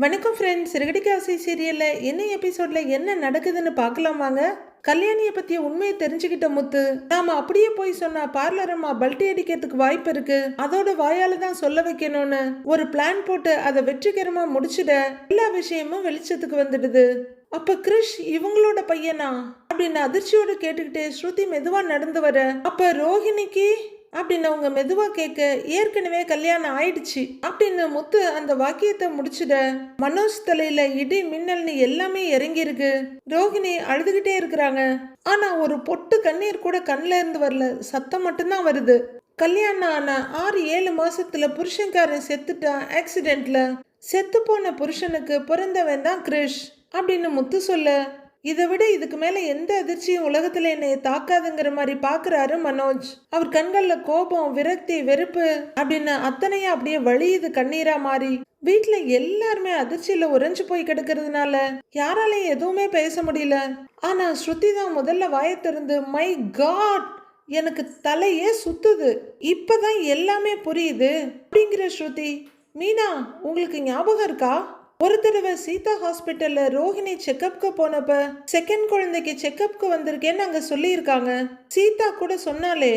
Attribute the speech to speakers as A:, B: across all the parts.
A: வணக்கம் ஃப்ரெண்ட்ஸ் சிறுகடிக்காசி சீரியலில் என்ன எபிசோட்ல என்ன நடக்குதுன்னு பார்க்கலாம் வாங்க. கல்யாணியை பற்றிய உண்மையை தெரிஞ்சுக்கிட்ட முத்து. நாம அப்படியே போய் சொன்னா பார்லரம்மா பல்டி பல்ட்டி அடிக்கிறதுக்கு வாய்ப்பு இருக்கு. அதோட வாயால தான் சொல்ல வைக்கணும்னு. ஒரு பிளான் போட்டு அதை வெற்றிகரமா முடிச்சிட எல்லா விஷயமும் வெளிச்சத்துக்கு வந்துடுது. அப்ப கிருஷ் இவங்களோட பையனா? அப்படின்னு அதிர்ச்சியோட கேட்டுக்கிட்டே ஸ்ருதி மெதுவா நடந்து வர. அப்ப ரோஹிணிக்கு அப்படின்னு அவங்க மெதுவாக கேட்க ஏற்கனவே கல்யாணம் ஆயிடுச்சு அப்படின்னு முத்து அந்த வாக்கியத்தை முடிச்சிட மனோஜ் தலையில இடி மின்னல்னு எல்லாமே இறங்கி இருக்கு ரோஹிணி அழுதுகிட்டே இருக்கிறாங்க. ஆனா ஒரு பொட்டு கண்ணீர் கூட கண்ணுல இருந்து வரல. சத்தம் மட்டும்தான் வருது. கல்யாணம் ஆன ஆறு ஏழு மாசத்துல புருஷன்காரன் செத்துட்டான் ஆக்சிடென்ட்ல செத்து போன புருஷனுக்கு பிறந்தவன் தான் கிரிஷ் அப்படின்னு முத்து சொல்ல இதை விட இதுக்கு மேல எந்த அதிர்ச்சியும் உலகத்துல என்னை தாக்காதுங்கிற மாதிரி பாக்குறாரு மனோஜ். அவர் கண்கள்ல கோபம் விரக்தி வெறுப்பு அப்படின்னு அத்தனையும் அப்படியே வழியுது கண்ணீரா மாறி. வீட்டில் எல்லாருமே அதிர்ச்சியில உறைஞ்சு போய் கிடக்கிறதுனால யாராலையும் எதுவுமே பேச முடியல. ஆனா ஸ்ருதி தான் முதல்ல வாயத்திருந்து மை காட் எனக்கு தலையே சுத்துது. இப்பதான் எல்லாமே புரியுது அப்படிங்கிற ஸ்ருதி. மீனா உங்களுக்கு ஞாபகம் இருக்கா? ஒரு தடவை சீதா ஹாஸ்பிட்டல்ல ரோஹிணி செக்கப்க்கு போனப்ப செகண்ட் குழந்தைக்கு செக்கப்க்கு வந்திருக்கேன்னு அங்க சொல்லியிருக்காங்க. சீதா கூட சொன்னாலே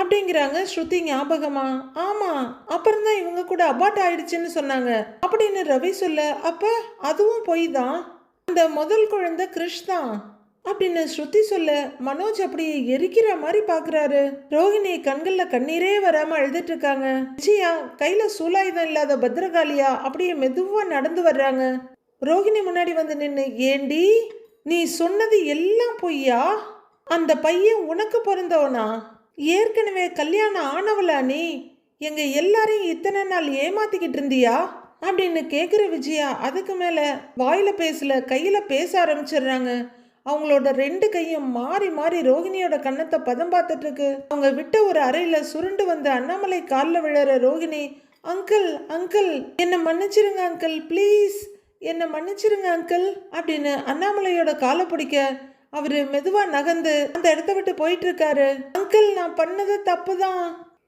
A: அப்படிங்கிறாங்க ஸ்ருதி ஞாபகமா? ஆமா அப்புறம் தான் இவங்க கூட அபார்ட் ஆயிடுச்சுன்னு சொன்னாங்க. அப்படின்னு ரவி சொல்ல அப்ப அதுவும் பொய் தான். அந்த முதல் குழந்தை கிருஷ் தான் அப்படின்னு ஸ்ருதி சொல்ல மனோஜ் அப்படியே எரிக்கிற மாதிரி பாக்குறாரு. ரோஹிணி கண்கள்ல கண்ணீரே வராம அழுதுட்டு இருக்காங்க. விஜயா கையில சூலாயுதம் இல்லாத பத்ரகாளியா? அப்படியே மெதுவா நடந்து வர்றாங்க. ரோஹிணி முன்னாடி வந்து நின்று ஏண்டி நீ சொன்னது எல்லாம் பொய்யா? அந்த பையன் உனக்கு பிறந்தவனா ஏற்கனவே கல்யாணம் ஆனவளா நீ? எங்க எல்லாரையும் இத்தனை நாள் ஏமாத்திக்கிட்டு இருந்தியா? அப்படின்னு கேக்குற விஜயா அதுக்கு மேல வாயில பேசல கையில பேச ஆரம்பிச்சிடுறாங்க. அவங்களோட ரெண்டு கையும் மாறி மாறி ரோகிணியோட கன்னத்தை பதம் பார்த்துட்டு இருக்கு அவங்க விட்ட ஒரு அறையில சுருண்டு வந்த அண்ணாமலை காலில் விழற ரோகிணி அங்கிள் அங்கிள் என்னை மன்னிச்சிருங்க அங்கிள் ப்ளீஸ் என்னை மன்னிச்சிருங்க அங்கிள் அப்படின்னு அண்ணாமலையோட காலை பிடிக்க அவரு மெதுவா நகர்ந்து அந்த இடத்த விட்டு போயிட்டு இருக்காரு அங்கிள் நான் பண்ணது தப்பு தான்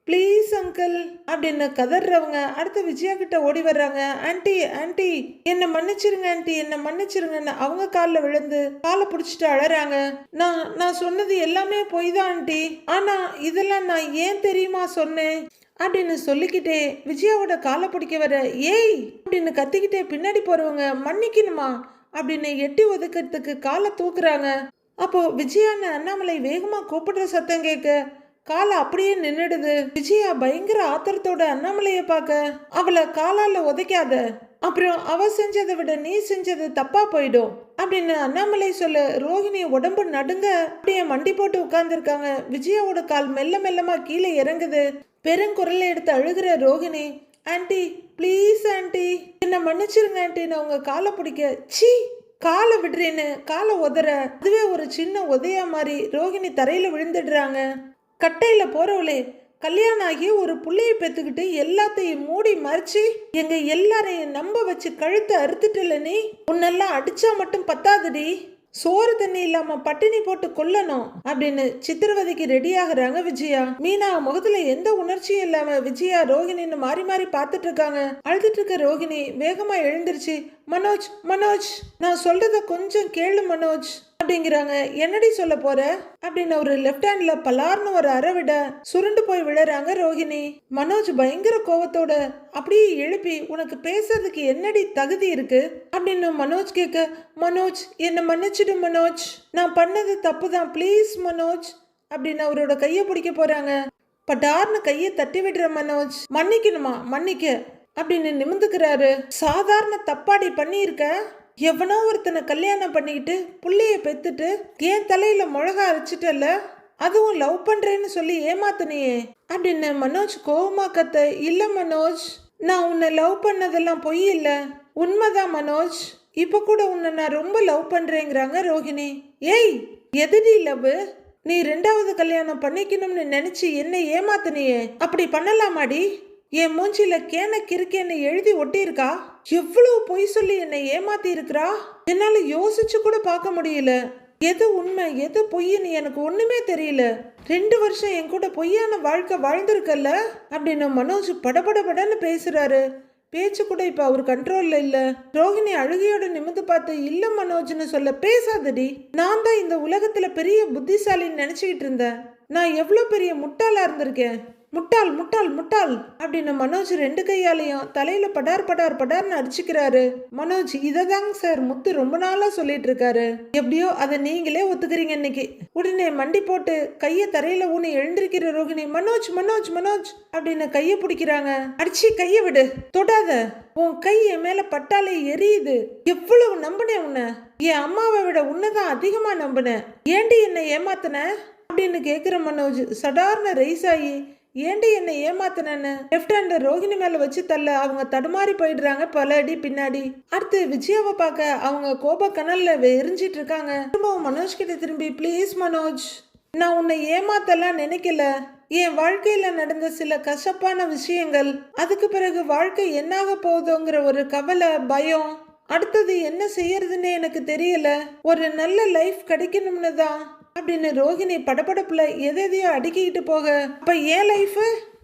A: ப்ளீஸ் அங்கிள் அப்படின்னு கதறவங்க அடுத்து விஜயா கிட்ட ஓடி வர்றாங்க. ஆன்டி ஆன்டி என்னை மன்னிச்சிருங்க ஆன்டி என்னை மன்னிச்சிருங்கன்னு அவங்க காலில் விழுந்து காலை பிடிச்சிட்டு அழறாங்க. நான் நான் சொன்னது எல்லாமே பொய் தான் ஆன்ட்டி ஆனா இதெல்லாம் நான் ஏன் தெரியுமா சொன்னேன்? அப்படின்னு சொல்லிக்கிட்டே விஜயாவோட காலை பிடிக்க வர ஏய் அப்படின்னு கத்திக்கிட்டே பின்னாடி போறவங்க மன்னிக்கணுமா? அப்படின்னு எட்டி ஒதுக்கிறதுக்கு காலை தூக்குறாங்க. அப்போ விஜயான்னு அண்ணாமலை வேகமா கூப்பிடுற சத்தம் கேட்க காலை அப்படியே நின்னுடுது. விஜயா பயங்கர ஆத்திரத்தோட அண்ணாமலையை பார்க்க. அவளை காலால உதைக்காத. அப்புறம் அவ செஞ்சதை விட நீ செஞ்சது தப்பா போயிடும் அப்படின்னு அண்ணாமலை சொல்ல ரோஹிணி உடம்பு நடுங்க அப்படியே மண்டி போட்டு உட்கார்ந்துருக்காங்க. விஜயாவோட கால் மெல்ல மெல்லமா கீழே இறங்குது. பெருங்குரலை எடுத்து அழுகிற ரோஹிணி ஆண்டி ப்ளீஸ் ஆண்டி என்ன மன்னிச்சிருங்க ஆண்டி நான் உங்க காலை பிடிக்க. ச்சீ காலை விடுறேன்னு காலை உதற. அதுவே ஒரு சின்ன உதையா மாதிரி ரோஹிணி தரையில விழுந்துடுறாங்க. கட்டையில் போகிறவளே கல்யாணம் ஆகி ஒரு புள்ளைய பெற்றுக்கிட்டு எல்லாத்தையும் மூடி மறைச்சு எங்க எல்லாரையும் நம்ப வச்சு கழுத்தை அறுத்துட்டல நீ? உன்னெல்லாம் அடிச்சா மட்டும் பத்தாதுடி. சோறு தண்ணி இல்லாம பட்டினி போட்டு கொல்லணும் அப்படின்னு சித்திரவதைக்கு ரெடி ஆகுறாங்க விஜயா. மீனா முகத்துல எந்த உணர்ச்சியும் இல்லாம விஜயா ரோகிணின்னு மாறி மாறி பார்த்துட்டு இருக்காங்க. அழுதுட்டு இருக்க ரோகிணி வேகமா எழுந்திருச்சு மனோஜ் மனோஜ் நான் சொல்றத கொஞ்சம் கேளு மனோஜ். அப்படிங்கிறாங்க. என்னடி சொல்ல போற? அப்படின்னு ஒரு லெஃப்ட் ஹேண்ட்ல பலார்னு ஒரு அரை விட சுருண்டு போய் விழறாங்க ரோகிணி மனோஜ் பயங்கர கோவத்தோட அப்படியே எழுப்பி உனக்கு பேசுறதுக்கு என்னடி தகுதி இருக்கு? அப்படின்னு மனோஜ் கேட்க மனோஜ் என்னை மன்னிச்சிடு மனோஜ். நான் பண்ணது தப்பு தான் ப்ளீஸ் மனோஜ். அப்படின்னு அவரோட கையை பிடிக்க போறாங்க. பட்டார்னு கையை தட்டி விடுற மனோஜ் மன்னிக்கணுமா? மன்னிக்க. அப்படின்னு நிமிந்துக்கிறாரு. சாதாரண தப்பாடி பண்ணியிருக்க? எவனோ ஒருத்தனை கல்யாணம் பண்ணிக்கிட்டு புள்ளைய பெத்துட்டு ஏன் தலையில மிளகா அரைச்சிட்டல அதுவும் லவ் பண்றேன்னு சொல்லி ஏமாத்துனியே. அப்படின்னு மனோஜ் கோவமா கத்த இல்ல மனோஜ் நான் உன்னை லவ் பண்ணதெல்லாம் பொய் இல்ல. உண்மைதான் மனோஜ். இப்ப கூட உன்னை நான் ரொம்ப லவ் பண்றேங்கிறாங்க ரோஹிணி. ஏய் எதுடி லவ் நீ ரெண்டாவது கல்யாணம் பண்ணிக்கணும்னு நினைச்சு என்ன ஏமாத்துனியே. அப்படி பண்ணலாமாடி? என் மூஞ்சில கேன கிறுக்கேன்னு எழுதி ஒட்டியிருக்கா? எவ்வளவு பொய் சொல்லி என்னை ஏமாத்தி இருக்கிறா என்னால யோசிச்சு கூட பார்க்க முடியல. எது உண்மை எது பொய்ன்னு எனக்கு ஒண்ணுமே தெரியல. ரெண்டு வருஷம் என் கூட பொய்யான வாழ்க்கை வாழ்ந்திருக்கல்ல? அப்படின்னு மனோஜ் படபடபடன்னு பேசுறாரு. பேச்சு கூட இப்ப அவர் கண்ட்ரோல்ல இல்ல. ரோஹிணி அழுகையோட நிமிந்து பார்த்து இல்ல மனோஜ்னு சொல்ல பேசாதடி. நான் தான் இந்த உலகத்துல பெரிய புத்திசாலின்னு நினைச்சுக்கிட்டு இருந்தேன். நான் எவ்வளோ பெரிய முட்டாளா இருந்திருக்கேன். முட்டாள் முட்டாள் முட்டாள் அப்படின்னு மனோஜ் ரெண்டு கையாலையும் தலையில படார் படார் படார்னு அடிச்சுக்கிறாரு. மனோஜ் இததாங்க சார் முத்து ரொம்ப நாளா சொல்லிட்டு இருக்காரு எப்படியோ அதை நீங்களே ஒத்துக்கிறீங்க இன்னைக்கு. உடனே மண்டி போட்டு கைய தரையில ஊனி எழுந்திருக்கிற ரோகிணி மனோஜ் மனோஜ் மனோஜ் அப்படின்னு கைய பிடிக்கிறாங்க. அடிச்சு கைய விடு தொடாத. உன் கை என் மேல பட்டாலே எரியுது. எவ்வளவு நம்பினேன் உன்னை. என் அம்மாவை விட உன்னதான் அதிகமா நம்பினேன். ஏண்டி என்னை ஏமாத்தின? அப்படின்னு கேக்குற மனோஜ் சடார்னு ரைஸ் ஆகி ஏண்டி என்னை ஏமாத்தினேன்னு? லெஃப்ட் ஹேண்ட் ரோஹிணி மேல வச்சு தள்ள அவங்க தடுமாறி போயிடுறாங்க பல அடி பின்னாடி. அடுத்து விஜயாவை பார்க்க அவங்க கோப கனல்ல எரிஞ்சிட்டு இருக்காங்க. திரும்பவும் மனோஜ் கிட்ட திரும்பி ப்ளீஸ் மனோஜ் நான் உன்னை ஏமாத்தலாம் நினைக்கல. என் வாழ்க்கையில நடந்த சில கசப்பான விஷயங்கள் அதுக்கு பிறகு வாழ்க்கை என்னாக போகுதுங்கிற ஒரு கவலை பயம். அடுத்தது என்ன செய்யறதுன்னு எனக்கு தெரியல. ஒரு நல்ல லைஃப் கிடைக்கணும்னு தான். அப்படின்னு ரோகிணி படபடப்புல எதை எதையோ அடுக்கிக்கிட்டு போக அப்ப ஏன் லைஃப்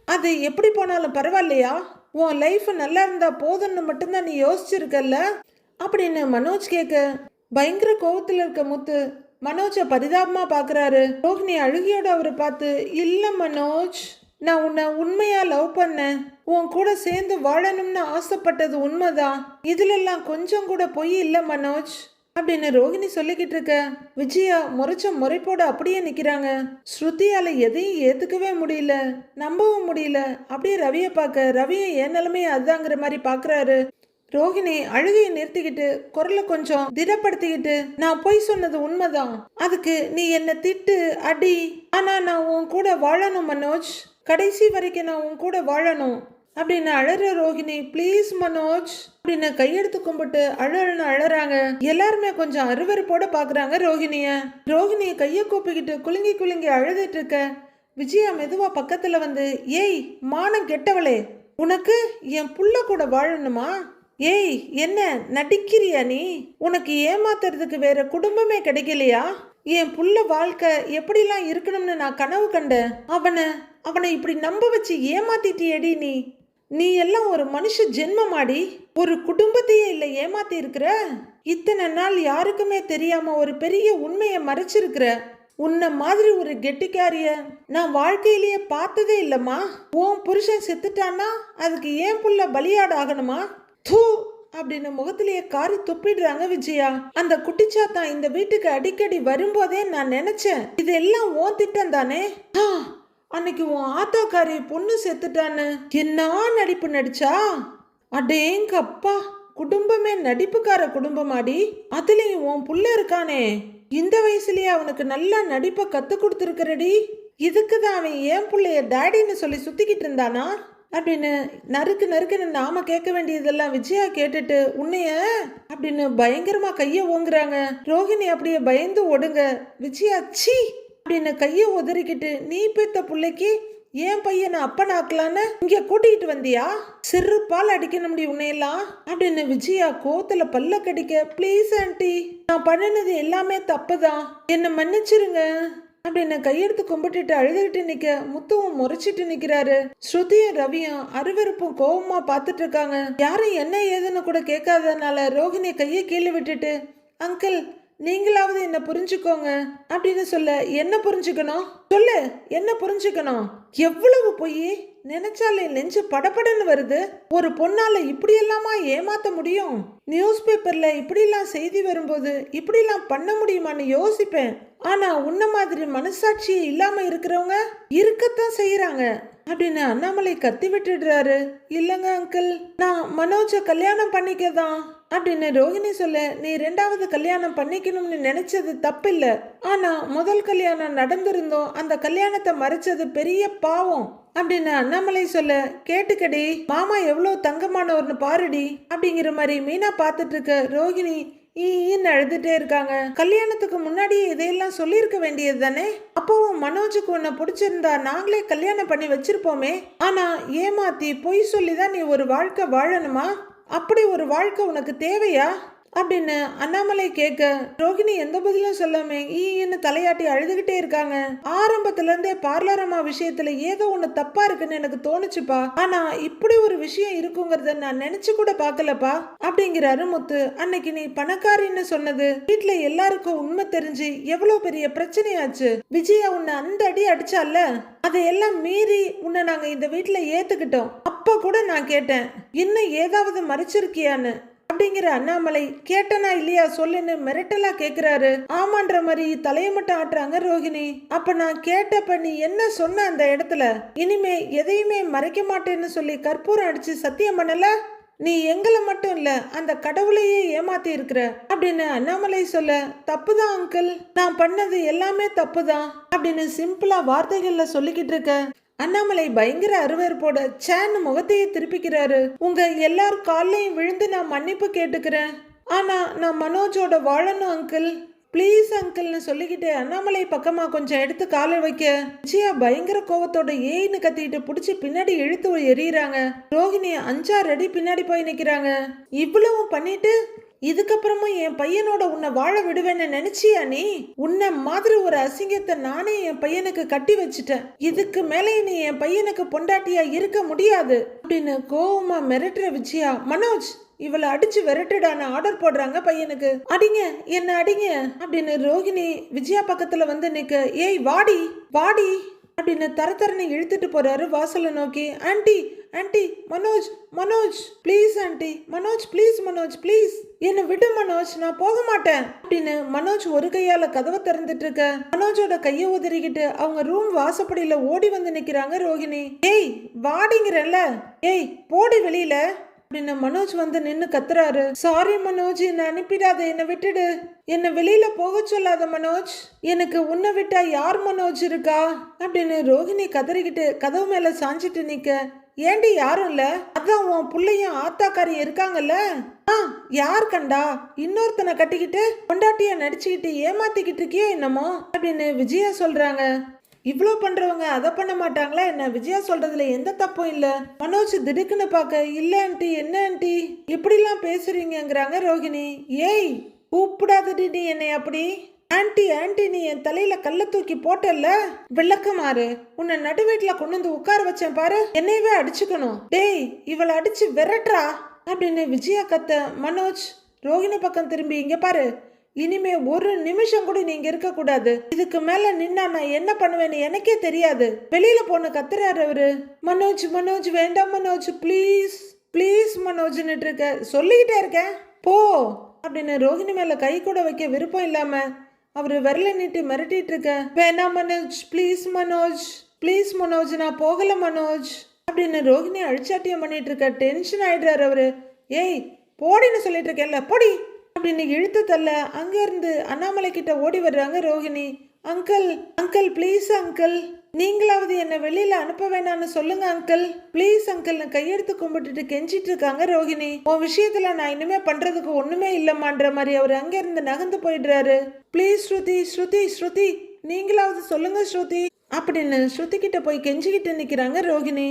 A: அது எப்படி போனாலும் பரவாயில்லையா? உன் லைஃப் நல்லா இருந்தா போதும்னு மட்டும்தான் நீ யோசிச்சிருக்கல்ல? அப்படின்னு மனோஜ் கேட்க பயங்கர கோவத்துல இருக்க முத்து மனோஜை பரிதாபமா பாக்குறாரு. ரோஹிணி அழுகியோட அவரை பார்த்து இல்ல மனோஜ் நான் உன்னை உண்மையா லவ் பண்ணேன். உன் கூட சேர்ந்து வாழணும்னு ஆசைப்பட்டது உண்மைதான். இதுலெல்லாம் கொஞ்சம் கூட பொய் இல்ல மனோஜ். அப்படின்னு ரோகிணி சொல்லிக்கிட்டு இருக்க? விஜயா முறைச்ச முறைப்போட அப்படியே நிக்கிறாங்க. ஸ்ருதியால எதையும் ஏத்துக்கவே முடியல. நம்பவும் முடியல. அப்படியே ரவியை பார்க்க. ரவியும் என் நிலைமையை அதுதாங்கிற மாதிரி பாக்குறாரு. ரோகிணி அழுகையை நிறுத்திக்கிட்டு குரலை கொஞ்சம் திடப்படுத்திக்கிட்டு நான் பொய் சொன்னது உண்மைதான். அதுக்கு நீ என்ன திட்டு அடி. ஆனா நான் உன் கூட வாழணும் மனோஜ். கடைசி வரைக்கும் நான் உன் கூட வாழணும். அப்படின்னு அழற ரோகிணி ப்ளீஸ் மனோஜ். அப்படின்னு கையெடுத்து கும்பிட்டு அழல்னு அழறாங்க. எல்லாருமே கொஞ்சம் அருவருப்போட பாக்குறாங்க ரோஹிணிய. ரோகிணிய கைய கூப்பிக்கிட்டு குலுங்கி குலுங்கி அழுதுட்டு இருக்க. விஜயா மெதுவா பக்கத்துல வந்து ஏய் மானம் கெட்டவளே உனக்கு என் புள்ள கூட வாழணுமா? ஏய் என்ன நடிக்கிறியா நீ? உனக்கு ஏமாத்துறதுக்கு வேற குடும்பமே கிடைக்கலையா? என் புள்ள வாழ்க்கை எப்படிலாம் இருக்கணும்னு நான் கனவு கண்டேன். அவனை அவனை இப்படி நம்ப வச்சு ஏமாத்திட்டியடி நீ? நீ எல்லாம் ஒரு மனுஷ ஜென்மமாடி ஒரு குடும்பத்தையே இல்லை ஏமாத்தி இருக்கிற? இத்தனை நாள் யாருக்குமே தெரியாம ஒரு பெரிய உண்மையை மறைச்சிருக்கிற? உன்னை மாதிரி ஒரு கெட்டிக்காரிய நான் வாழ்க்கையிலேயே பார்த்ததே இல்லம்மா. உன் புருஷன் செத்துட்டான்னா அதுக்கு ஏன் புள்ள பலியாடு ஆகணுமா? தூ! அப்படின்னு முகத்திலேயே காரி துப்பிடுறாங்க விஜயா. அந்த குட்டிச்சாத்தான் இந்த வீட்டுக்கு அடிக்கடி வரும்போதே நான் நினைச்சேன் இதெல்லாம் ஓன் திட்டம் தானே? ஆ, அன்னைக்கு உன் ஆத்தாக்காரி பொண்ணு செத்துட்டான்னு என்ன நடிப்பு நடிச்சா? அடேங்க அப்பா குடும்பமே நடிப்புக்கார குடும்பமாடி. அதுலயும் உன் புள்ள இருக்கானே. இந்த வயசுலயே அவனுக்கு நல்லா நடிப்பை கத்து கொடுத்துருக்கிறடி. இதுக்கு தான் அவன் ஏன் பிள்ளைய டேடின்னு சொல்லி சுத்திக்கிட்டு இருந்தானா? அப்படின்னு நறுக்கு நறுக்குன்னு நாம கேட்க வேண்டியதெல்லாம் விஜயா கேட்டுட்டு உன்னைய? அப்படின்னு பயங்கரமா கைய ஓங்குறாங்க. ரோஹிணி அப்படியே பயந்து ஒடுங்க விஜயா ச்சீ! அப்படின்னு கையை உதறிக்கிட்டு நீ பெத்த பிள்ளைக்கு ஏன் பையனை அப்பனாக்கலான்னு இங்க கூட்டிகிட்டு வந்தியா? சிறு பால் அடிக்கணும் முடியும் உன்னையெல்லாம் அப்படின்னு விஜயா கோத்துல பல்ல கடிக்க ப்ளீஸ் ஆண்டி நான் பண்ணினது எல்லாமே தப்புதான். என்னை மன்னிச்சிருங்க அப்படின்னு கையெடுத்து கும்பிட்டுட்டு அழுதுகிட்டு நிக்க முத்துவும் முறைச்சிட்டு நிக்கிறாரு. ஸ்ருதியும் ரவியும் அருவருப்பும் கோபமா பார்த்துட்டு இருக்காங்க. யாரும் என்ன ஏதுன்னு கூட கேட்காதனால ரோஹிணி கையை கீழே விட்டுட்டு அங்கிள் நீங்களாவது என்ன புரிஞ்சுக்கோங்க. அப்படின்னு சொல்ல என்ன புரிஞ்சுக்கணும்? சொல்லு என்ன புரிஞ்சுக்கணும்? எவ்வளவு பொய்? நினைச்சாலே நெஞ்சு படபடன்னு வருது. ஒரு பொண்ணால இப்படி எல்லாமா ஏமாத்த முடியும்? நியூஸ் பேப்பர்ல இப்படிலாம் செய்தி வரும்போது இப்படிலாம் பண்ண முடியுமான்னு யோசிப்பேன். ஆனா உன்ன மாதிரி மனசாட்சியே இல்லாம இருக்கிறவங்க இருக்கத்தான் செய்யறாங்க அப்படின்னு அண்ணாமலை கத்தி விட்டுடுறாரு. இல்லங்க அங்கிள். நான் மனோஜ கல்யாணம் பண்ணிக்கதான் அப்படின்னு ரோஹிணி சொல்ல நீ ரெண்டாவது கல்யாணம் பண்ணிக்கணும்னு நினைச்சது தப்பில்ல. ஆனா முதல் கல்யாணம் நடந்திருந்தோம் அந்த கல்யாணத்தை மறைச்சது பெரிய பாவம். அப்படின்னு அண்ணாமலை சொல்ல கேட்டுக்கடி மாமா எவ்வளோ தங்கமானவர்னு பாருடி. அப்படிங்கிற மாதிரி மீனா பார்த்துட்டு இருக்க ரோஹிணி ஈன்னு அழுதுட்டே இருக்காங்க. கல்யாணத்துக்கு முன்னாடியே இதையெல்லாம் சொல்லியிருக்க வேண்டியது தானே? அப்போவும் மனோஜுக்கு உன்னை பிடிச்சிருந்தா நாங்களே கல்யாணம் பண்ணி வச்சிருப்போமே. ஆனா ஏமாத்தி பொய் சொல்லி தான் நீ ஒரு வாழ்க்கை வாழணுமா? அப்படி ஒரு வாழ்க்கை உனக்கு தேவையா? அப்படின்னு அண்ணாமலை கேட்க ரோகிணி எந்த பதிலும் சொல்லாம ஈன்னு தலையாட்டி அழுதுகிட்டே இருக்காங்க. ஆரம்பத்துல இருந்தே பார்லர் அம்மா விஷயத்துல ஏதோ ஒண்ணு தப்பா இருக்குன்னு எனக்கு தோணுச்சுப்பா. ஆனா இப்படி ஒரு விஷயம் இருக்குங்கிறத நான் நினைச்சு கூட பார்க்கலப்பா அப்படிங்கிறாரு முத்து. அன்னைக்கு நீ பணக்காரின்னு சொன்னது வீட்ல எல்லாருக்கும் உண்மை தெரிஞ்சு எவ்வளவு பெரிய பிரச்சனையாச்சு. விஜயா உன்னை அந்த அடி அடிச்சால அதையெல்லாம் மீறி உன்னை நாங்க இந்த வீட்டுல ஏத்துக்கிட்டோம். அப்ப கூட நான் கேட்டேன் இன்னும் ஏதாவது மறைச்சிருக்கியான்னு? அப்படிங்கிற அண்ணாமலை கேட்டனா இல்லையா சொல்லுன்னு மிரட்டலா கேக்குறாரு. ஆமான்ற மாதிரி தலையை மட்டும் ஆட்டுறாங்க ரோகிணி அப்ப நான் கேட்டப்ப நீ என்ன சொன்ன அந்த இடத்துல? இனிமே எதையுமே மறைக்க மாட்டேன்னு சொல்லி கற்பூரம் அடிச்சு சத்தியம் பண்ணல? நீ எங்களை மட்டும் இல்ல அந்த கடவுளையே ஏமாத்தி இருக்கிற. அப்படின்னு அண்ணாமலை சொல்ல தப்புதான் அங்கிள் நான் பண்ணது எல்லாமே தப்புதான். அப்படின்னு சிம்பிளா வார்த்தைகள்ல சொல்லிக்கிட்டு இருக்க. அண்ணாமலை பயங்கர அருவறுப்போட சேன்னு முகத்தையே திருப்பிக்கிறாரு. உங்க எல்லார் கால்லையும் விழுந்து நான் மன்னிப்பு கேட்டுக்கிறேன். ஆனா நான் மனோஜோட வாழணும் அங்கிள் ப்ளீஸ் அங்கிள்னு சொல்லிக்கிட்டு அண்ணாமலை பக்கமா கொஞ்சம் எடுத்து காலை வைக்க. விஜயா பயங்கர கோவத்தோட ஏன்னு கத்திட்டு புடிச்சு பின்னாடி இழுத்து எறியறாங்க. ரோஹிணி அஞ்சாறு அடி பின்னாடி போய் நிக்கிறாங்க. இவ்வளவும் பண்ணிட்டு இதுக்கப்புறமும் என் பையனோட உன்னை வாழ விடுவேன்னு நினைச்சியா நீ? உன்னை மாதிரி ஒரு அசிங்கத்தை நானே என் பையனுக்கு கட்டி வச்சுட்டேன். இதுக்கு மேலே நீ என் பையனுக்கு பொண்டாட்டியா இருக்க முடியாது. அப்படின்னு கோவமா மிரட்டுற விஜயா மனோஜ் இவளை அடிச்சு விரட்டுடான்னு ஆர்டர் போடுறாங்க பையனுக்கு. அடிங்க என்ன அடிங்க? அப்படின்னு ரோகிணி விஜயா பக்கத்துல வந்து நிக்க. ஏய் வாடி வாடி. அப்படின்னு தர இழுத்துட்டு போறாரு வாசலை நோக்கி. Aunty aunty Manoj Manoj please aunty Manoj please Manoj please என்னை விடு மனோஜ் நான் போக மாட்டேன். அப்படின்னு மனோஜ் ஒரு கையால கதவை திறந்துட்டு இருக்க. மனோஜோட கையை உதறிக்கிட்டு அவங்க ரூம் வாசப்படியில ஓடி வந்து நிக்கிறாங்க ரோகிணி. ஏய் வாடிங்கிறல்ல. ஏய் போடி வெளியில. அப்படின்னு மனோஜ் வந்து நின்னு கத்துறாரு. சாரி மனோஜ். என்ன அனுப்பிடாத. என்னை விட்டுடு. என்னை வெளியில போக சொல்லாத மனோஜ். எனக்கு உன்னை விட்டா யார் மனோஜ் இருக்கா? அப்படின்னு ரோஹிணி கதறிக்கிட்டு கதவு மேல சாஞ்சிட்டு நிக்க. ஏண்டி யாரும் இல்ல? அதான் உன் புள்ளையும் ஆத்தாக்காரி இருக்காங்கல்ல? ஆ யார் கண்டா? இன்னொருத்தனை கட்டிக்கிட்டு பொண்டாட்டிய நடிச்சுக்கிட்டு ஏமாத்திக்கிட்டு இருக்கியோ என்னமோ? அப்படின்னு விஜயா சொல்றாங்க. இவ்வளோ பண்ணுறவங்க அதை பண்ண மாட்டாங்களா என்ன? விஜயா சொல்கிறதுல எந்த தப்பும் இல்லை. மனோஜ் திடுக்குன்னு பார்க்க இல்லை ஆண்டி என்ன ஆண்டி? எப்படிலாம் பேசுறீங்கங்கிறாங்க ரோகிணி ஏய் கூப்பிடாதடி நீ என்னை அப்படி. ஆண்டி ஆண்டி நீ என் தலையில கல்ல தூக்கி போட்டல்ல? விளக்கமாறு உன்னை நடுவீட்டுல கொண்டு வந்து உட்கார வச்சேன் பாரு. என்னையவே அடிச்சுக்கணும். டேய் இவளை அடிச்சு விரட்டுறா அப்படின்னு விஜயா கத்த மனோஜ் ரோஹிணி பக்கம் திரும்பி இங்க பாரு. இனிமே ஒரு நிமிஷம் கூட நீங்க இருக்க கூடாது. இதுக்கு மேல நின்னா நான் என்ன பண்ணுவேன்னு எனக்கே தெரியாது. வெளியில போன கத்துறாரு அவரு. மனோஜ் மனோஜ் வேண்டாம் மனோஜ் ப்ளீஸ் ப்ளீஸ் மனோஜ்னுட்டு இருக்க. சொல்லிக்கிட்டே இருக்கேன். போ. அப்படின்னு ரோஹிணி மேல கை கூட வைக்க விருப்பம் இல்லாம அவர் விரல நீட்டி மிரட்டிட்டு இருக்க. வேணாம் மனோஜ் ப்ளீஸ் மனோஜ் ப்ளீஸ் மனோஜ் நான் போகல மனோஜ். அப்படின்னு ரோஹிணி அழிச்சாட்டியம் பண்ணிட்டு இருக்க. டென்ஷன் ஆயிடுறாரு அவரு. ஏய் போடின்னு சொல்லிட்டு இருக்கேன்ல போடி. அப்படின்னு இழுத்து தள்ள அங்கேருந்து அண்ணாமலை கிட்ட ஓடி வர்றாங்க Rohini. Uncle uncle please uncle நீங்களாவது என்னை வெளியில அனுப்ப வேணாம்னு சொல்லுங்க அங்கிள் ப்ளீஸ் அங்கிள்னு கையெடுத்து கும்பிட்டுட்டு கெஞ்சிட்டு இருக்காங்க ரோஹிணி. உன் விஷயத்துல நான் இனிமே பண்றதுக்கு ஒண்ணுமே இல்லம்மான்ற மாதிரி அவர் அங்கிருந்து நகர்ந்து போயிடுறாரு. ப்ளீஸ் ஸ்ருதி ஸ்ருதி ஸ்ருதி. நீங்களாவது சொல்லுங்க ஸ்ருதி. அப்படின்னு ஸ்ருதி கிட்ட போய் கெஞ்சிக்கிட்டு நிக்கிறாங்க ரோஹிணி.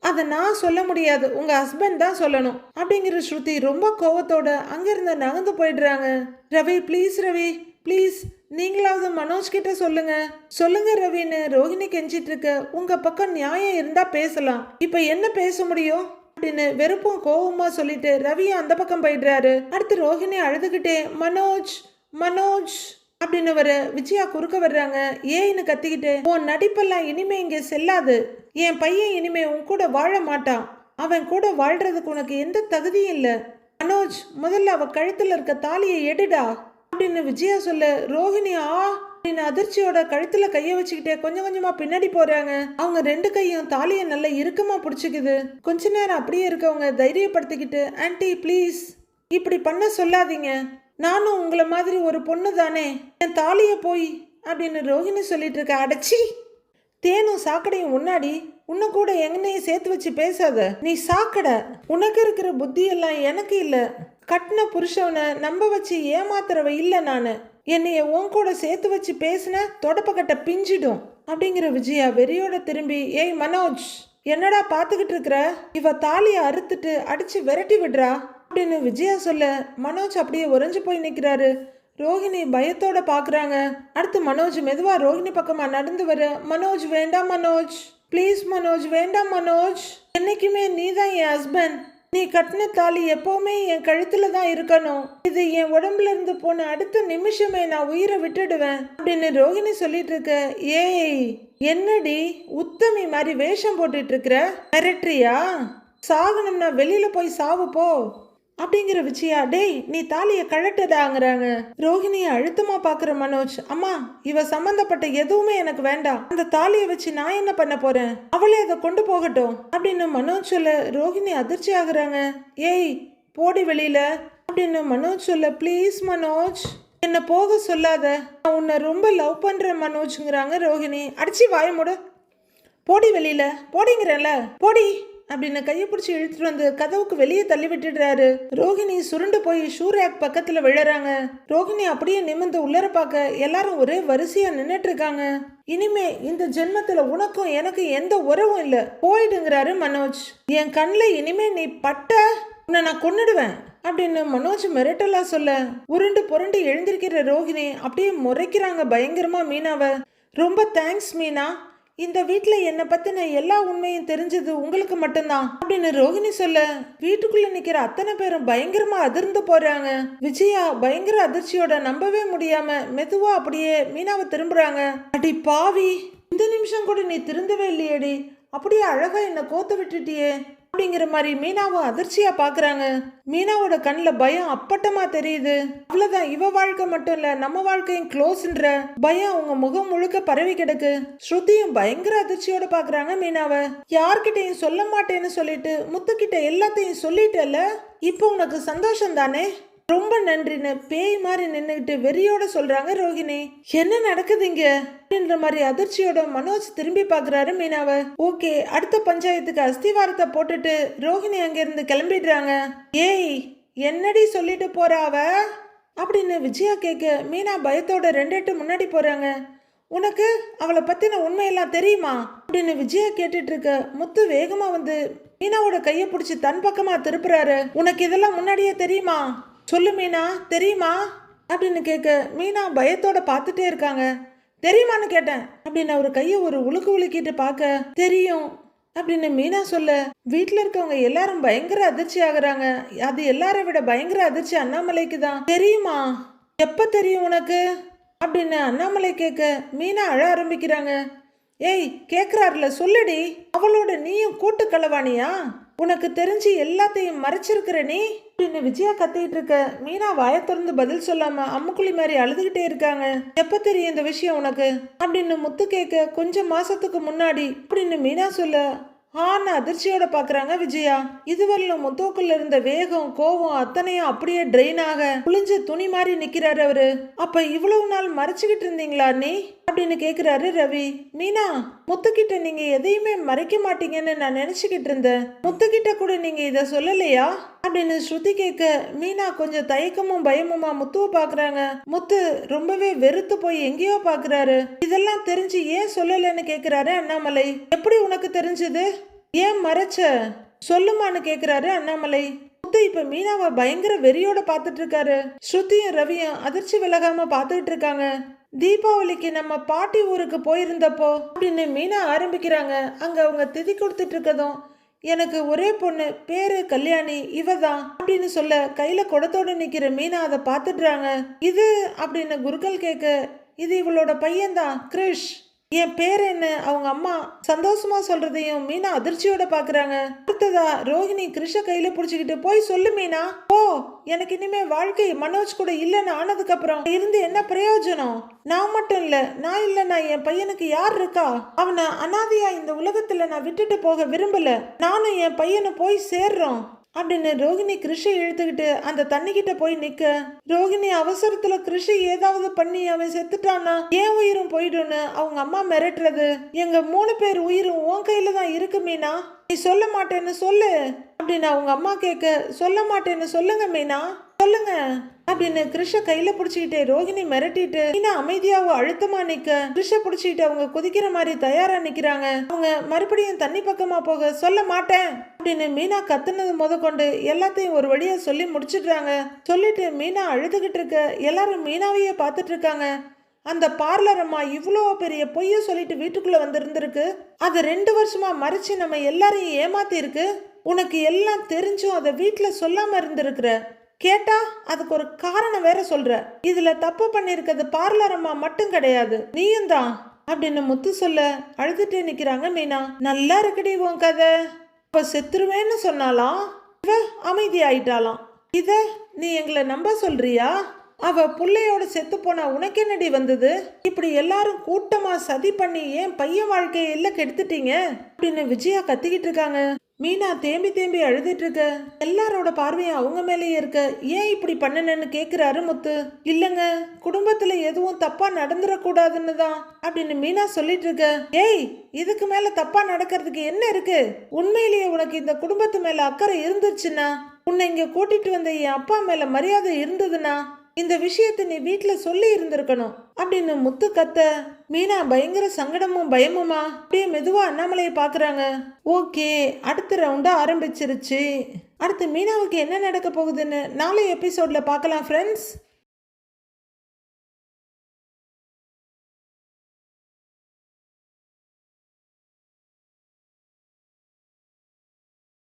A: அதை நான் சொல்ல முடியாது. உங்க ஹஸ்பண்ட் தான் சொல்லணும். அப்படிங்கிற ஸ்ருதி ரொம்ப கோவத்தோட அங்கிருந்து நகர்ந்து போயிடுறாங்க. ரவி ப்ளீஸ் ரவி ப்ளீஸ் நீங்களாவது மனோஜ் கிட்ட சொல்லுங்க. சொல்லுங்க ரவின்னு ரோஹிணி கெஞ்சிட்டு இருக்க உங்க பக்கம் நியாயம் இருந்தா பேசலாம். இப்ப என்ன பேச முடியும்? அப்படின்னு வெறுப்பும் கோவமா சொல்லிட்டு ரவியும் அந்த பக்கம் போயிடுறாரு. அடுத்து ரோஹிணி அழுதுகிட்டே மனோஜ் மனோஜ் அப்படின்னு வர விஜயா குறுக்க வர்றாங்க. ஏன்னு கத்திக்கிட்டு உன் நடிப்பெல்லாம் இனிமே இங்க செல்லாது. என் பையன் இனிமே உன் கூட வாழ மாட்டான். அவன் கூட வாழ்றதுக்கு உனக்கு எந்த தகுதியும் இல்லை. மனோஜ் முதல்ல அவ கழுத்தில் இருக்க தாலியை எடுடா. அப்படின்னு விஜயா சொல்ல ரோஹிணி ஆ அப்படின்னு அதிர்ச்சியோட கழுத்துல கைய வச்சுக்கிட்டே கொஞ்சம் கொஞ்சமா பின்னாடி போறாங்க. அவங்க ரெண்டு கையும் தாலியை நல்லா இறுக்கமா பிடிச்சிக்குது. கொஞ்ச நேரம் அப்படியே இருக்கவங்க தைரியப்படுத்திக்கிட்டு ஆன்டி ப்ளீஸ். இப்படி பண்ண சொல்லாதீங்க. நானும் உங்களை மாதிரி ஒரு பொண்ணு தானே என் தாலியை போய் அப்படின்னு ரோஹிணி சொல்லிட்டு இருக்க. அடைச்சி! தேனும் சாக்கடையும் முன்னாடி உன்னை கூட எங்கனையும் சேர்த்து வச்சு பேசாத. நீ சாக்கடை. உனக்கு இருக்கிற புத்தி எல்லாம் எனக்கு இல்லை. கட்டின புருஷவனை நம்ப வச்சு ஏமாத்துறவ இல்லை நான். என்னைய உன் கூட சேர்த்து வச்சு பேசின தொடப்பக்கட்ட பிஞ்சிடும். அப்படிங்கிற விஜயா வெறியோட திரும்பி ஏய் மனோஜ் என்னடா பார்த்துக்கிட்டு இருக்கிற? இவ தாலியை அறுத்துட்டு அடிச்சு விரட்டி விடுறா? அப்படின்னு விஜயா சொல்ல மனோஜ் அப்படியே உறைஞ்சு போய் நிற்கிறாரு ரோஹிணி பயத்தோட பார்க்குறாங்க அடுத்து மனோஜ் மெதுவாக ரோஹிணி பக்கமாக நடந்து வர மனோஜ் வேண்டாம் மனோஜ். ப்ளீஸ் மனோஜ் வேண்டாம் மனோஜ். என்னைக்குமே நீ தான் என் ஹஸ்பண்ட் நீ கட்டின தாலி எப்போவுமே என் கழுத்தில் தான் இருக்கணும். இது என் உடம்புல இருந்து போன அடுத்த நிமிஷமே நான் உயிரை விட்டுடுவேன். அப்படின்னு ரோஹிணி சொல்லிட்டு இருக்க ஏய் என்னடி உத்தமி மாதிரி வேஷம் போட்டுட்டு இருக்கிற? மிரட்டுறியா? சாகணும்னா வெளியில போய் சாவு போ. அப்படிங்கிற விஜயா டேய் நீ தாலியை கழட்டதாங்கிறாங்க ரோஹிணியை அழுத்தமா பாக்குற மனோஜ் அம்மா இவ சம்பந்தப்பட்ட எதுவுமே எனக்கு வேண்டாம். அந்த தாலியை வச்சு நான் என்ன பண்ண போறேன்? அவளே அதை கொண்டு போகட்டும். அப்படின்னு மனோஜ் சொல்ல ரோஹிணி அதிர்ச்சி ஆகுறாங்க. ஏய் போடி வெளியில. அப்படின்னு மனோஜ் சொல்ல ப்ளீஸ் மனோஜ் என்ன போக சொல்லாத. நான் உன்னை ரொம்ப லவ் பண்ற மனோஜ்ங்கிறாங்க ரோஹிணி. அடிச்சு வாய மூட. போடி வெளியில. போடிங்கிறேன்ல. போடி. அப்படின்னு கையை பிடிச்சி இழுத்துட்டு வந்து கதவுக்கு வெளியே தள்ளி விட்டுடுறாரு. ரோகிணி சுருண்டு போய் ஷூ ரேக் பக்கத்துல விழறாங்க. ரோகிணி அப்படியே நிமிர்ந்து உள்ளர பார்க்க எல்லாரும் ஒரே வரிசையா நின்னுட்டு இருக்காங்க இனிமே இந்த ஜென்மத்துல உனக்கும் எனக்கு எந்த உறவும் இல்ல. போயிடுங்கிறாரு மனோஜ். என் கண்ணில் இனிமே நீ பட்ட உன்னை நான் கொன்னுடுவேன் அப்படின்னு மனோஜ் மிரட்டலா சொல்ல உருண்டு புரண்டு எழுந்திருக்கிற ரோகிணி அப்படியே முறைக்கிறாங்க பயங்கரமா மீனாவை. ரொம்ப தேங்க்ஸ் மீனா. இந்த வீட்டில் என்னை பற்றின எல்லா உண்மையும் தெரிஞ்சது உங்களுக்கு மட்டும்தான். அப்படின்னு ரோகிணி சொல்ல வீட்டுக்குள்ளே நிற்கிற அத்தனை பேரும் பயங்கரமாக அதிர்ந்து போகிறாங்க விஜயா பயங்கர அதிர்ச்சியோட நம்பவே முடியாமல் மெதுவாக அப்படியே மீனாவை திரும்புகிறாங்க அடி பாவி இந்த நிமிஷம் கூட நீ திருந்தவே இல்லையேடி. அப்படியே அழகாக என்னை கோத்து விட்டுட்டியே. அப்படிங்கிற மாதிரி மீனாவும் அதிர்ச்சியா பாக்குறாங்க. மீனாவோட கண்ணில் பயம் அப்பட்டமா தெரியுது. அவ்வளவுதான் இவ வாழ்க்கை மட்டும் இல்ல நம்ம வாழ்க்கையும் க்ளோஸ்ன்ற பயம் அவங்க முகம் முழுக்க பரவி கிடக்கு. ஸ்ருதியும் பயங்கர அதிர்ச்சியோட பாக்குறாங்க மீனாவை. யார்கிட்டயும் சொல்ல மாட்டேன்னு சொல்லிட்டு முத்துக்கிட்ட எல்லாத்தையும் சொல்லிட்டல இப்போ உனக்கு சந்தோஷம் தானே ரொம்ப நன்றின்னு பேய் மாதிரி நின்றுகிட்டு வெறியோட சொல்றாங்க ரோகிணி. என்ன நடக்குது இங்க அப்படின்ற மாதிரி அதிர்ச்சியோட மனோஜ் திரும்பி பாக்குறாரு மீனாவை. ஓகே அடுத்த பஞ்சாயத்துக்கு அஸ்திவாரத்தை போட்டுட்டு ரோகிணி அங்கிருந்து கிளம்பிடுறாங்க. ஏய் என்னடி சொல்லிட்டு போறா அவ? அப்படின்னு விஜயா கேட்க மீனா பயத்தோட ரெண்டெட்டு முன்னாடி போறாங்க. உனக்கு அவளை பத்தின உண்மையெல்லாம் தெரியுமா? அப்படின்னு விஜயா கேட்டுட்டு இருக்க முத்து வேகமா வந்து மீனாவோட கையை பிடிச்சி தன் பக்கமா திருப்புறாரு. உனக்கு இதெல்லாம் முன்னாடியே தெரியுமா? சொல்லு மீனா தெரியுமா? அப்படின்னு கேட்க மீனா பயத்தோட பார்த்துட்டே இருக்காங்க. தெரியுமான்னு கேட்டேன். அப்படின்னு அவர் கையை ஒரு உலுக்கு உலுக்கிட்டு பார்க்க தெரியும். அப்படின்னு மீனா சொல்ல வீட்டில் இருக்கவங்க எல்லாரும் பயங்கர அதிர்ச்சி ஆகுறாங்க. அது எல்லாரை விட பயங்கர அதிர்ச்சி அண்ணாமலைக்கு தான். தெரியுமா? எப்ப தெரியும் உனக்கு? அப்படின்னு அண்ணாமலை கேட்க மீனா அழ ஆரம்பிக்கிறாங்க. ஏய் கேக்குறாருல சொல்லுடி. அவளோட நீயும் கூட்டு களவாணியா? உனக்கு தெரிஞ்சு எல்லாத்தையும் மறைச்சிருக்கிற நீ? அப்படின்னு விஜயா கத்திட்டு இருக்க. மீனா வாய திறந்து பதில் சொல்லாம அம்முக்குழி மாதிரி அழுதுகிட்டே இருக்காங்க. எப்ப தெரியும் இந்த விஷயம் உனக்கு? அப்படின்னு முத்து கேட்க கொஞ்சம் மாசத்துக்கு முன்னாடி அப்படின்னு மீனா சொல்ல ஆன்னு அதிர்ச்சியோட பாக்குறாங்க விஜயா. இதுவரையிலும் முத்தோக்குள்ள இருந்த வேகம் கோவம் அத்தனையும் அப்படியே ட்ரெயின் ஆக புளிஞ்ச துணி மாதிரி நிக்கிறாரு அவரு. அப்ப இவ்வளவு நாள் மறைச்சுக்கிட்டு இருந்தீங்களா நீ அப்படின்னு கேக்குறாரு ரவி. மீனா முத்துக்கிட்ட நீங்க எதையுமே மறைக்க மாட்டீங்கன்னு நான் நினைச்சுக்கிட்டு இருந்தேன். முத்துக்கிட்ட கூட நீங்க இத சொல்லலையா? அப்படின்னு ஸ்ருதி கேட்க மீனா கொஞ்சம் தயக்கமும் பயமுமா முத்துவ பாக்குறாங்க. முத்து ரொம்பவே வெறுத்து போய் எங்கேயோ பாக்குறாரு. இதெல்லாம் தெரிஞ்சு ஏன் சொல்லலைன்னு கேக்குறாரு அண்ணாமலை. எப்படி உனக்கு தெரிஞ்சது? ஏன் மறைச்ச? சொல்லுமான்னு கேக்குறாரு அண்ணாமலை. முத்து இப்ப மீனாவை பயங்கர வெறியோட பார்த்துட்டு இருக்காரு. ஸ்ருதியும் ரவியும் அதிர்ச்சி விலகாம பார்த்துக்கிட்டு இருக்காங்க. தீபாவளிக்கு நம்ம பாட்டி ஊருக்கு போயிருந்தப்போ அப்படின்னு மீனா ஆரம்பிக்கிறாங்க. அங்கே அவங்க திதி கொடுத்துட்டு இருக்கதும் எனக்கு ஒரே பொண்ணு பேரு கல்யாணி இவ தான் அப்படின்னு சொல்ல கையில குடத்தோடு நிக்கிற மீனா அதை பார்த்துடுறாங்க. இது அப்படின்னு குருக்கள் கேட்க இது இவளோட பையன்தான் கிரிஷ். என் பேர் என்ன? அவங்க அம்மா சந்தோஷமா சொல்றதையும் மீனா அதிர்ச்சியோட பாக்குறாங்க. அடுத்ததா ரோஹிணி கிருஷ கையில புடிச்சுக்கிட்டு போய் சொல்லு மீனா. ஓ எனக்கு இனிமே வாழ்க்கை மனோஜ் கூட இல்லைன்னு ஆனதுக்கு அப்புறம் இருந்து என்ன பிரயோஜனம்? நான் மட்டும் இல்ல நான் இல்லைன்னா என் பையனுக்கு யார் இருக்கா? அவனை அனாதையா இந்த உலகத்துல நான் விட்டுட்டு போக விரும்பல. நானும் என் பையனை போய் சேர்றோம். அப்படின்னு ரோகிணி கிருஷி இழுத்துக்கிட்டு அந்த தண்ணிக்கிட்ட போய் நிக்க. ரோகிணி அவசரத்துல கிருஷி ஏதாவது பண்ணி அவன் செத்துட்டானா ஏன் உயிரும் போயிடும்னு அவங்க அம்மா மிரட்டுறது. எங்க மூணு பேர் உயிரும் உன் கையில தான் இருக்கு மீனா. நீ சொல்ல மாட்டேன்னு சொல்லு. அப்படின்னு அவங்க அம்மா கேட்க சொல்ல மாட்டேன்னு சொல்லுங்க மீனா. சொல்லுங்க. அப்படின்னு கிருஷ கையில புடிச்சுக்கிட்டு ரோகிணி மிரட்டிட்டு மீனா அமைதியாவோ அழுத்தமா நிக்க. கிருஷ புடிச்சுக்கிட்டு அவங்க குதிக்கிற மாதிரி தயாரா நிக்கிறாங்க. அவங்க மறுபடியும் தண்ணி பக்கமா போக சொல்ல மாட்டேன். அப்படின்னு மீனா கத்துனது முத கொண்டு எல்லாத்தையும் ஒரு வழியா சொல்லி முடிச்சிடுறாங்க. சொல்லிட்டு மீனா அழுதுகிட்டு இருக்க எல்லாரும் மீனாவையே பார்த்துட்டு இருக்காங்க. அந்த பார்லர் அம்மா இவ்வளோ பெரிய பொய்ய சொல்லிட்டு வீட்டுக்குள்ள வந்திருந்திருக்கு. அதை ரெண்டு வருஷமா மறைச்சு நம்ம எல்லாரையும் ஏமாத்தி இருக்கு உனக்கு எல்லாம் தெரிஞ்சும் அதை வீட்டில் சொல்லாம இருந்திருக்கிற. கேட்டா அதுக்கு ஒரு காரணம் வேற சொல்ற. இதுல தப்பு பண்ணிருக்கிறது பார்லர் அம்மா மட்டும் கிடையாது. நீயும் தான். அப்படின்னு முத்து சொல்ல அழுதுட்டே நிக்கிறாங்க மீனா. நல்லா இருக்குடி உன் கதை. இப்ப செத்துருவேன்னு சொன்னாலாம் இவ அமைதி ஆயிட்டாலாம் இத நீ எங்களை நம்ப சொல்றியா? அவ பிள்ளையோட செத்து போனா உனக்கு என்னடி வந்தது? இப்படி எல்லாரும் கூட்டமா சதி பண்ணி ஏன் பையன் வாழ்க்கையை எல்லாம் கெடுத்துட்டீங்க அப்படின்னு விஜயா கத்திக்கிட்டு இருக்காங்க. மீனா தேம்பி தேம்பி அழுதுட்டு இருக்க எல்லாரோட பார்வையும் அவங்க மேலேயே இருக்க. ஏன் இப்படி பண்ணுனேன்னு கேக்குறாரு முத்து. இல்லங்க குடும்பத்துல எதுவும் தப்பா நடந்துடக்கூடாதுன்னு தான் அப்படின்னு மீனா சொல்லிட்டு இருக்க ஏய் இதுக்கு மேல தப்பா நடக்கிறதுக்கு என்ன இருக்கு? உண்மையிலேயே உனக்கு இந்த குடும்பத்து மேல அக்கறை இருந்துச்சுன்னா உன்னை இங்க கூட்டிட்டு வந்த என் அப்பா மேல மரியாதை இருந்ததுன்னா இந்த விஷயத்தை நீ வீட்டில் சொல்லி இருந்திருக்கணும் அப்படின்னு முத்து கத்த மீனா பயங்கர சங்கடமும் பயமுமா? அப்படியே மெதுவா அண்ணாமலையை பாக்குறாங்க. ஓகே அடுத்த ரவுண்டா ஆரம்பிச்சிருச்சு. அடுத்து மீனாவுக்கு என்ன நடக்க போகுதுன்னு நாளை எபிசோட்ல பார்க்கலாம் ஃப்ரெண்ட்ஸ்